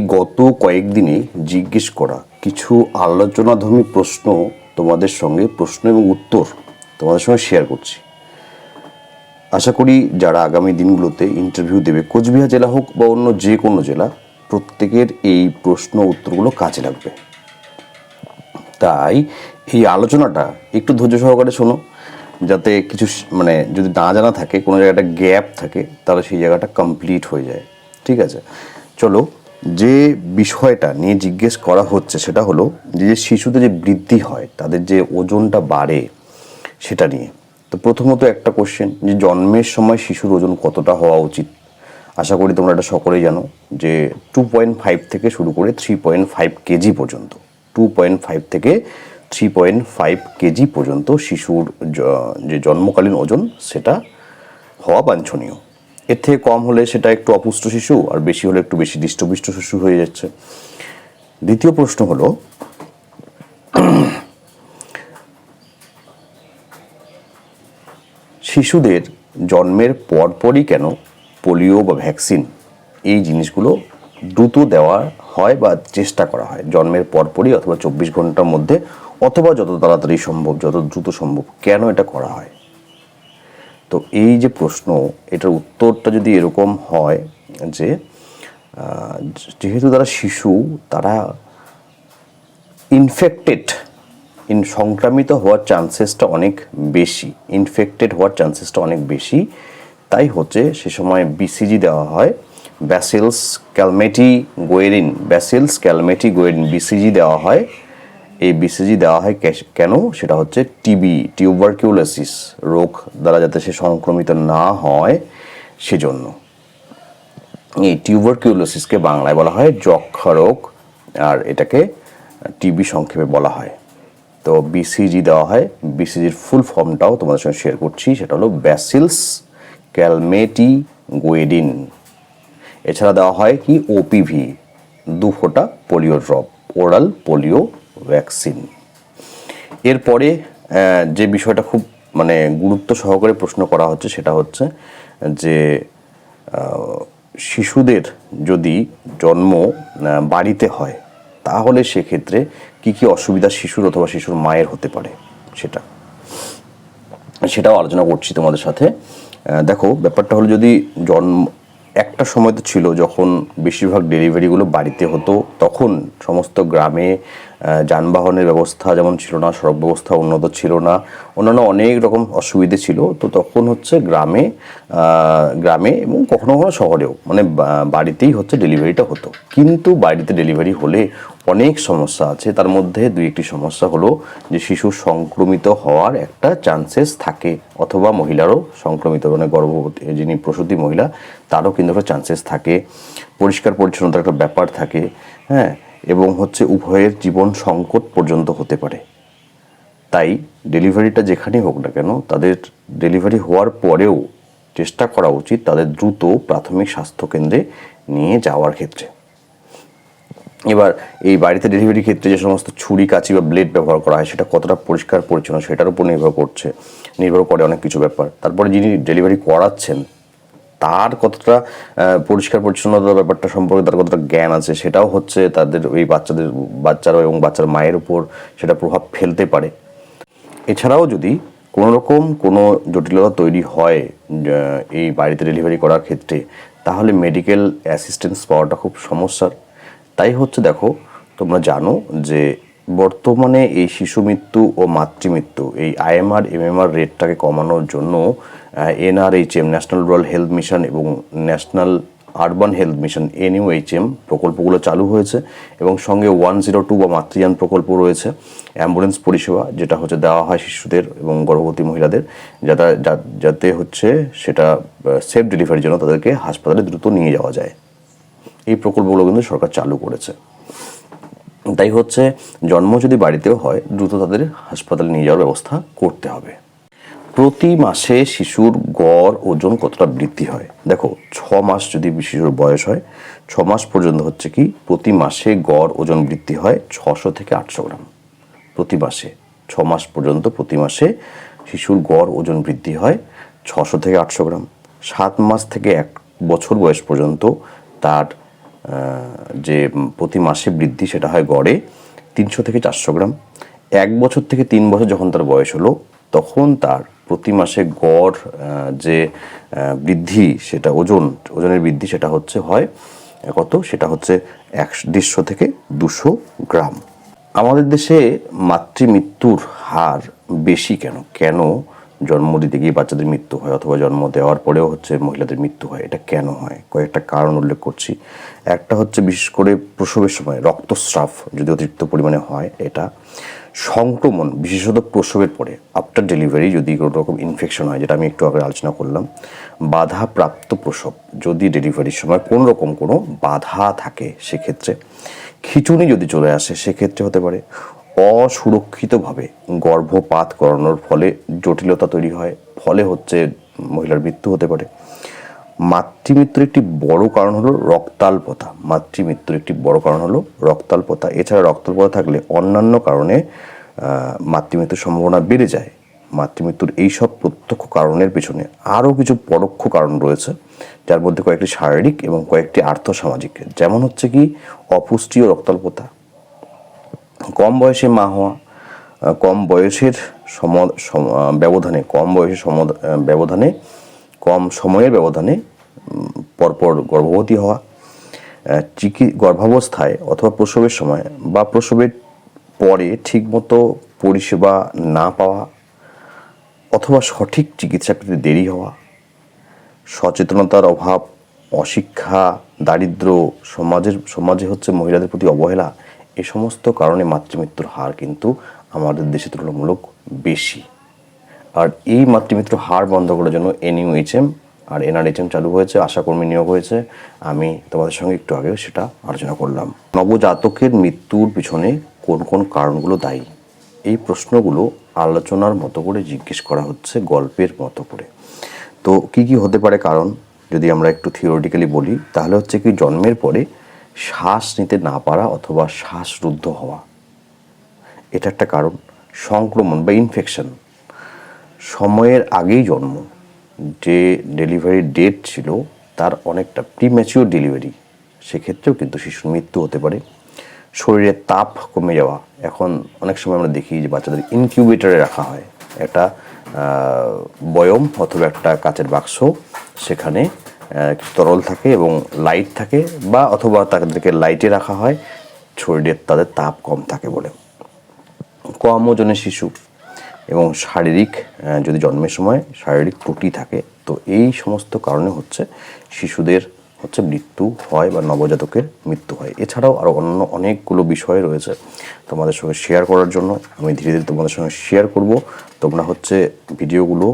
গত কয়েকদিনে জিজ্ঞেস করা কিছু আলোচনাধর্মী প্রশ্ন তোমাদের সঙ্গে, প্রশ্ন এবং উত্তর তোমাদের সঙ্গে শেয়ার করছি। আশা করি যারা আগামী দিনগুলোতে ইন্টারভিউ দেবে, কোচবিহার জেলা হোক বা অন্য যে কোনো জেলা, প্রত্যেকের এই প্রশ্ন উত্তরগুলো কাজে লাগবে। তাই এই আলোচনাটা একটু ধৈর্য সহকারে শোনো, যাতে কিছু মানে যদি না জানা থাকে, কোনো জায়গায় একটা গ্যাপ থাকে, তাহলে সেই জায়গাটা কমপ্লিট হয়ে যায়। ঠিক আছে? চলো যে বিষয়টা নিয়ে জিজ্ঞেস করা হচ্ছে সেটা হলো যে শিশুদের যে বৃদ্ধি হয়, তাদের যে ওজনটা বাড়ে সেটা নিয়ে। তো প্রথমত একটা কোশ্চেন যে জন্মের সময় শিশুর ওজন কতটা হওয়া উচিত? আশা করি তোমরা এটা সকলেই জানো যে টু পয়েন্ট ফাইভ থেকে শুরু করে থ্রি পয়েন্ট ফাইভ কেজি পর্যন্ত টু পয়েন্ট ফাইভ থেকে থ্রি পয়েন্ট ফাইভ কেজি পর্যন্ত শিশুর যে জন্মকালীন ওজন সেটা হওয়া বাঞ্ছনীয়। এর থেকে কম হলে সেটা একটু অপুষ্ট শিশু আর বেশি হলে একটু বেশি দৃষ্টপুষ্ট শিশু হয়ে যাচ্ছে। দ্বিতীয় প্রশ্ন হলো, শিশুদের জন্মের পরপরই কেন পোলিও বা ভ্যাকসিন? এই জিনিসগুলো দ্রুত দেওয়া হয় বা চেষ্টা করা হয়, জন্মের পরপরই অথবা চব্বিশ ঘণ্টার মধ্যে, অথবা যত তাড়াতাড়ি সম্ভব, যত দ্রুত সম্ভব, কেন এটা করা হয়? তো এই যে প্রশ্ন, এটার উত্তরটা যদি এরকম হয় যে যেহেতু তারা শিশু, তারা ইনফেক্টেড ইন সংক্রামিত হওয়ার চান্সেসটা অনেক বেশি ইনফেক্টেড হওয়ার চান্সেসটা অনেক বেশি। তাই হচ্ছে সে সময় বিসিজি দেওয়া হয় ব্যাসেলস ক্যালমেটি গোয়েরিন ব্যাসেলস ক্যালমেটি গোয়েরিন বিসিজি দেওয়া হয়। এই বিসিজি দেওয়া হয় কেন? সেটা হচ্ছে টিবি টিউবারকিউলোসিস রোগ দ্বারা যাতে সে সংক্রমিত না হয় সেজন্য। এই টিউবারকিউলোসিসকে বাংলায় বলা হয় যক্ষা রোগ, আর এটাকে টিবি সংক্ষেপে বলা হয়। তো বিসিজি দেওয়া হয় বিসিজির ফুল ফর্মটাও তোমাদের সঙ্গে শেয়ার করছি, সেটা হলো ব্যাসিলস ক্যালমেটি গোয়েডিন এছাড়া দেওয়া হয় কি ওপিভি দু ফোঁটা polio drop oral polio vaccine এরপরে যে বিষয়টা খুব মানে গুরুত্ব সহকারে প্রশ্ন করা হচ্ছে সেটা হচ্ছে যে শিশুদের যদি জন্ম বাড়িতে হয়, তাহলে সেক্ষেত্রে কি কি অসুবিধা শিশুর অথবা শিশুর মায়ের হতে পারে সেটা? সেটাও আলোচনা করছি তোমাদের সাথে। দেখো, ব্যাপারটা হলো যদি জন্ম, একটা সময় তো ছিল যখন বেশিরভাগ ডেলিভারিগুলো বাড়িতে হতো, তখন সমস্ত গ্রামে যানবাহনের ব্যবস্থা যেমন ছিল না, সড়ক ব্যবস্থা উন্নত ছিল না, অন্যান্য অনেক রকম অসুবিধে ছিল। তো তখন হচ্ছে গ্রামে গ্রামে এবং কখনো কখনো শহরেও মানে বাড়িতেই হচ্ছে ডেলিভারিটা হতো। কিন্তু বাড়িতে ডেলিভারি হলে অনেক সমস্যা আছে। তার মধ্যে দুই একটি সমস্যা হলো যে শিশু সংক্রমিত হওয়ার একটা চান্সেস থাকে, অথবা মহিলারও সংক্রমিত মানে গর্ভবতী, যিনি প্রসূতি মহিলা, তারও কিন্তু একটা চান্সেস থাকে। পরিষ্কার পরিচ্ছন্নতার একটা ব্যাপার থাকে। হ্যাঁ এবং হচ্ছে উভয়ের জীবন সংকট পর্যন্ত হতে পারে। তাই ডেলিভারিটা যেখানেই হোক না কেন, তাদের ডেলিভারি হওয়ার পরেও চেষ্টা করা উচিত তাদের দ্রুত প্রাথমিক স্বাস্থ্যকেন্দ্রে নিয়ে যাওয়ার ক্ষেত্রে। এবার এই বাড়িতে ডেলিভারি ক্ষেত্রে যে সমস্ত ছুরি, কাঁচি বা ব্লেড ব্যবহার করা হয়, সেটা কতটা পরিষ্কার, পরিচ্ছন্ন, সেটার উপর নির্ভর করছে, নির্ভর করে অনেক কিছু ব্যাপার। তারপরে যিনি ডেলিভারি করাচ্ছেন তার কতটা পরিষ্কার পরিচ্ছন্নতার ব্যাপারটা সম্পর্কে তার কতটা জ্ঞান আছে, সেটাও হচ্ছে তাদের ওই বাচ্চাদের বাচ্চারা এবং বাচ্চার মায়ের উপর সেটা প্রভাব ফেলতে পারে। এছাড়াও যদি কোনো রকম কোনো জটিলতা তৈরি হয় এই বাড়িতে ডেলিভারি করার ক্ষেত্রে, তাহলে মেডিকেল অ্যাসিস্ট্যান্স পাওয়াটা খুব সমস্যার। তাই হচ্ছে দেখো, তোমরা জানো যে বর্তমানে এই শিশু মৃত্যু ও মাতৃমৃত্যু এই আইএমআর, এমএমআর রেটটাকে কমানোর জন্য NRHM, national rural health mission এবং national urban health mission, NUHM প্রকল্পগুলো চালু হয়েছে এবং সঙ্গে ওয়ান জিরো টু বা মাতৃযান প্রকল্প রয়েছে, অ্যাম্বুলেন্স পরিষেবা যেটা হচ্ছে দেওয়া হয় শিশুদের এবং গর্ভবতী মহিলাদের, যাতে যাতে হচ্ছে সেটা সেফ ডেলিভারির জন্য তাদেরকে হাসপাতালে দ্রুত নিয়ে যাওয়া যায়। এই প্রকল্পগুলো কিন্তু সরকার চালু করেছে। তাই হচ্ছে জন্ম যদি বাড়িতেও হয়, দ্রুত তাদের হাসপাতালে নিয়ে যাওয়ার ব্যবস্থা করতে হবে। প্রতি মাসে শিশুর গড়, ওজন কতটা বৃদ্ধি হয়? দেখো, ছ মাস যদি শিশুর বয়স হয়, ছ মাস পর্যন্ত হচ্ছে কি, প্রতি মাসে গড়, ওজন বৃদ্ধি হয় ছশো থেকে আটশো গ্রাম। প্রতি মাসে, ছ মাস পর্যন্ত প্রতি মাসে শিশুর গড়, ওজন বৃদ্ধি হয় ছশো থেকে আটশো গ্রাম। সাত মাস থেকে এক বছর বয়স পর্যন্ত তার যে প্রতি মাসে বৃদ্ধি সেটা হয় গড়ে তিনশো থেকে চারশো গ্রাম। এক বছর থেকে তিন বছর যখন তার বয়স হলো, তখন তার প্রতি মাসে গড় যে বৃদ্ধি সেটা, ওজন, ওজনের বৃদ্ধি সেটা হচ্ছে হয়, কত? সেটা হচ্ছে একশো দেড়শো থেকে দুশো গ্রাম। আমাদের দেশে মাতৃমৃত্যুর হার বেশি কেন? কেন? জন্ম দিতে গিয়ে বাচ্চাদের মৃত্যু হয় অথবা জন্ম দেওয়ার পরেও হচ্ছে মহিলাদের মৃত্যু হয়, এটা কেন হয়? কয়েকটা কারণ উল্লেখ করছি। একটা হচ্ছে বিশেষ করে প্রসবের সময় রক্তস্রাব যদি অতিরিক্ত পরিমাণে হয়, এটা সংক্রমণ বিশেষত প্রসবের পরে আফটার ডেলিভারি যদি কোনো রকম ইনফেকশন হয়, যেটা আমি একটু আগে আলোচনা করলাম, বাধাপ্রাপ্ত প্রসব যদি ডেলিভারির সময় কোনো রকম কোনো বাধা থাকে, সেক্ষেত্রে খিচুনি যদি চলে আসে, সেক্ষেত্রে হতে পারে। অসুরক্ষিতভাবে গর্ভপাত করানোর ফলে জটিলতা তৈরি হয়। ফলে হচ্ছে মহিলার মৃত্যু হতে পারে। মাতৃমৃত্যুর একটি বড় কারণ হলো রক্তাল্পতা। মাতৃমৃত্যুর একটি বড় কারণ হলো রক্তাল্পতা। এছাড়া রক্তাল্পতা থাকলে অন্যান্য কারণে মাতৃমৃত্যুর সম্ভাবনা বেড়ে যায়। মাতৃমৃত্যুর এইসব প্রত্যক্ষ কারণের পেছনে আরও কিছু পরোক্ষ কারণ রয়েছে, যার মধ্যে কয়েকটি শারীরিক এবং কয়েকটি আর্থসামাজিক। যেমন হচ্ছে কি অপুষ্টি ও রক্তাল্পতা। কম বয়সে মা হওয়া কম বয়সের সম ব্যবধানে, কম বয়সের সম ব্যবধানে, কম সময়ের ব্যবধানে পরপর গর্ভবতী হওয়া চিকি, গর্ভাবস্থায় অথবা প্রসবের সময় বা প্রসবের পরে ঠিকমতো পরিষেবা না পাওয়া অথবা সঠিক চিকিৎসা পেতে দেরি হওয়া, সচেতনতার অভাব, অশিক্ষা, দারিদ্র, সমাজের, সমাজে হচ্ছে মহিলাদের প্রতি অবহেলা এই সমস্ত কারণে মাতৃমৃত্যুর হার কিন্তু আমাদের দেশে তুলনামূলক বেশি। আর এই মাতৃমৃত্যুর হার বন্ধ করার জন্য এনইউএইচএম আর এনআরএইচএম চালু হয়েছে, আশাকর্মী নিয়োগ হয়েছে। আমি তোমাদের সঙ্গে একটু আগে সেটা আলোচনা করলাম। নবজাতকের মৃত্যুর পিছনে কোন কোন কারণগুলো দায়ী? এই প্রশ্নগুলো আলোচনার মতো করে জিজ্ঞেস করা হচ্ছে গল্পের মতো করে। তো কি কি হতে পারে কারণ, যদি আমরা একটু থিওরিটিক্যালি বলি, তাহলে হচ্ছে কি জন্মের পরে শ্বাস নিতে না পারা অথবা শ্বাসরুদ্ধ হওয়া। এটা একটা কারণ, সংক্রমণ বা ইনফেকশন সময়ের আগেই জন্ম। যে ডেলিভারি ডেট ছিল, তার অনেকটা প্রিম্যাচিওর ডেলিভারি সেক্ষেত্রেও কিন্তু শিশুর মৃত্যু হতে পারে। শরীরে তাপ কমে যাওয়া। এখন অনেক সময় আমরা দেখি যে বাচ্চাদের ইনকিউবেটরে রাখা হয়। একটা বয়ম অথবা একটা কাচের বাক্স। সেখানে তরল থাকে এবং লাইট থাকে বা অথবা তাদেরকে লাইটে রাখা হয় শরীরের তাদের তাপ কম থাকে বলে। কম ওজনের শিশু এবং শারীরিক যদি জন্মের সময় শারীরিক ত্রুটি থাকে, তো এই সমস্ত কারণে হচ্ছে শিশুদের হচ্ছে মৃত্যু হয় বা নবজাতকের মৃত্যু হয়। এছাড়াও আরও অন্য অনেকগুলো বিষয় রয়েছে তোমাদের সঙ্গে শেয়ার করার জন্য। আমি ধীরে ধীরে তোমাদের সঙ্গে শেয়ার করব। তোমরা হচ্ছে ভিডিওগুলো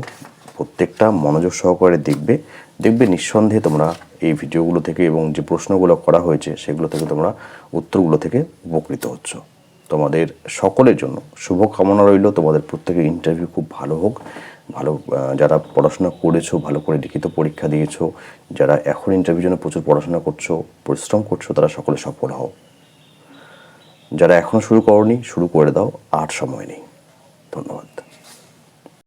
প্রত্যেকটা মনোযোগ সহকারে দেখবে। দেখবে নিঃসন্দেহে তোমরা এই ভিডিওগুলো থেকে এবং যে প্রশ্নগুলো করা হয়েছে, সেগুলো থেকে তোমরা উত্তরগুলো থেকে উপকৃত হচ্ছ। তোমাদের সকলের জন্য শুভকামনা রইল। তোমাদের প্রত্যেকের ইন্টারভিউ খুব ভালো হোক। ভালো যারা পড়াশোনা করেছ, ভালো করে লিখিত পরীক্ষা দিয়েছ, যারা এখন ইন্টারভিউর জন্য প্রচুর পড়াশোনা করছ, পরিশ্রম করছ, তারা সকলে সফল হও। যারা এখনও শুরু করনি, শুরু করে দাও। আর সময় নেই। ধন্যবাদ।